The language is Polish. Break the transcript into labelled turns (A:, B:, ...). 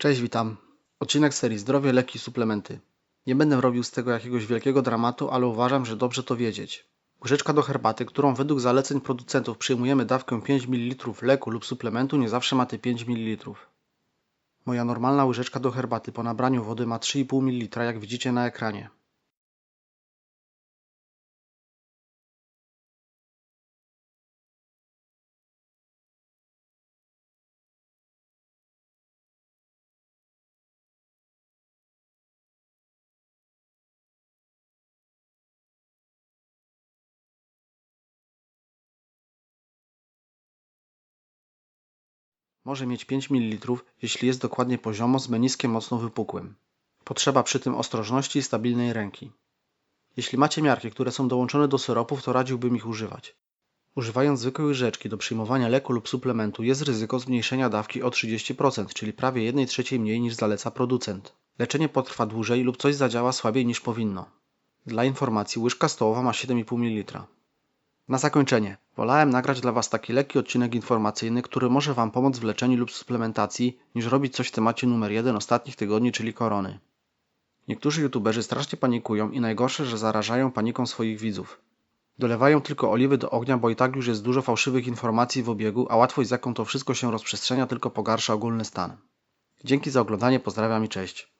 A: Cześć, witam. Odcinek serii Zdrowie, leki, suplementy. Nie będę robił z tego jakiegoś wielkiego dramatu, ale uważam, że dobrze to wiedzieć. Łyżeczka do herbaty, którą według zaleceń producentów przyjmujemy dawkę 5 ml leku lub suplementu, nie zawsze ma te 5 ml. Moja normalna łyżeczka do herbaty po nabraniu wody ma 3,5 ml, jak widzicie na ekranie. Może mieć 5 ml, jeśli jest dokładnie poziomo z meniskiem mocno wypukłym. Potrzeba przy tym ostrożności i stabilnej ręki. Jeśli macie miarki, które są dołączone do syropów, to radziłbym ich używać. Używając zwykłej łyżeczki do przyjmowania leku lub suplementu jest ryzyko zmniejszenia dawki o 30%, czyli prawie 1 trzeciej mniej niż zaleca producent. Leczenie potrwa dłużej lub coś zadziała słabiej niż powinno. Dla informacji łyżka stołowa ma 7,5 ml. Na zakończenie, wolałem nagrać dla Was taki lekki odcinek informacyjny, który może Wam pomóc w leczeniu lub suplementacji, niż robić coś w temacie numer jeden ostatnich tygodni, czyli korony. Niektórzy youtuberzy strasznie panikują i najgorsze, że zarażają paniką swoich widzów. Dolewają tylko oliwy do ognia, bo i tak już jest dużo fałszywych informacji w obiegu, a łatwość z jaką to wszystko się rozprzestrzenia tylko pogarsza ogólny stan. Dzięki za oglądanie, pozdrawiam i cześć.